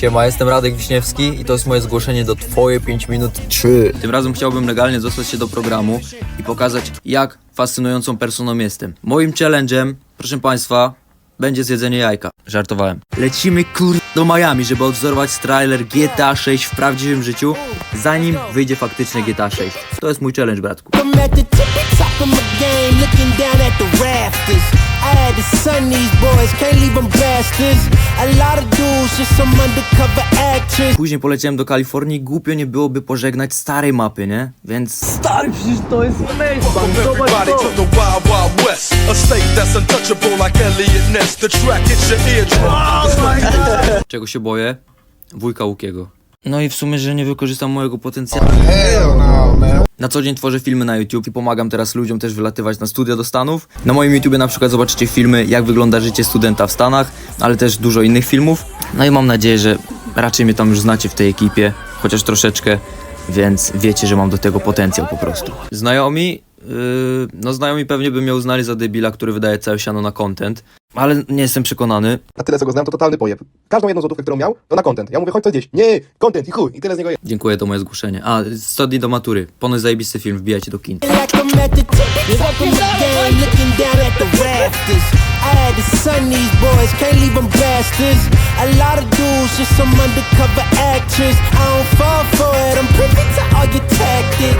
Siema, jestem Radek Wiśniewski i to jest moje zgłoszenie do Twoje 5 minut 3. Tym razem chciałbym legalnie dostać się do programu i pokazać, jak fascynującą personą jestem. Moim challenge'em, proszę Państwa, będzie zjedzenie jajka. Żartowałem. Lecimy kur... do Miami, żeby odwzorować trailer GTA 6 w prawdziwym życiu, zanim wyjdzie faktycznie GTA 6. To jest mój challenge, bratku. The to sun these boys, can't leave them bastards. A lot of dudes, just some undercover actors. Później poleciałem do Kalifornii, głupio nie byłoby pożegnać starej mapy, nie? Więc Everybody to the wild, wild west. A state that's untouchable like Elliot Ness. The track hits your eardrum. czego się boję? Wujka Łukiego. No i w sumie, że nie wykorzystam mojego potencjału. Na co dzień tworzę filmy na YouTube i pomagam teraz ludziom też wylatywać na studia do Stanów. Na moim YouTubie na przykład zobaczycie filmy, jak wygląda życie studenta w Stanach, ale też dużo innych filmów. No i mam nadzieję, że raczej mnie tam już znacie w tej ekipie, chociaż troszeczkę, więc wiecie, że mam do tego potencjał po prostu. Znajomi? Yy, no znajomi pewnie by mnie uznali za debila, który wydaje całe siano na content, ale nie jestem przekonany. Na tyle co go znam, to totalny pojeb. Każdą jedną złotówkę, którą miał, to na content. Ja mówię, chodź co gdzieś. Nie, content i chuj. I tyle z niego jest. Dziękuję, to moje zgłoszenie. A, 100 dni do matury. Ponoć zajebisty film, wbijajcie do kin.